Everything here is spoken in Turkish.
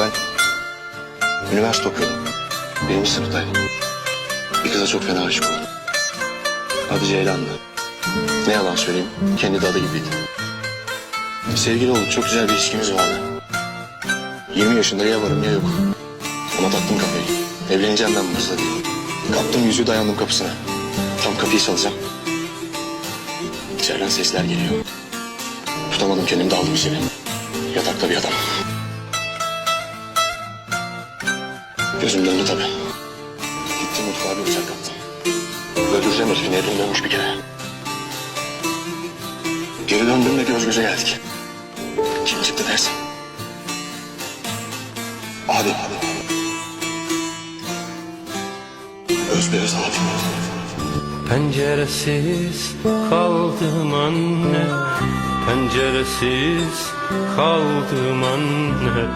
Ben üniversite okuyordum. Birinci sınıftaydım. Bir kıza çok fena aşık oldum. Adı Ceylan'dı. Ne yalan söyleyeyim, kendi de adı gibiydi. Sevgili olduk, çok güzel bir ilişkimiz vardı. 20 yaşında ya varım ya yok. Ona taktım kafayı. Evleneceğim ben bu kızla diye. Kaptım yüzüğü dayandım kapısına. Tam kapıyı çalacağım. İçeriden sesler geliyor. Tutamadım kendimi daldım içeri. Yatakta bir adam. Gözüm döndü tabii. Gittim mutfağa bir bıçak attım. Öldüreceğim herifini elim dönmüş bir kere. Geri döndüğümde göz göze geldik. Kim çıktı dersin? Abi. Abi. Abi. Penceresiz kaldım anne Penceresiz kaldım anne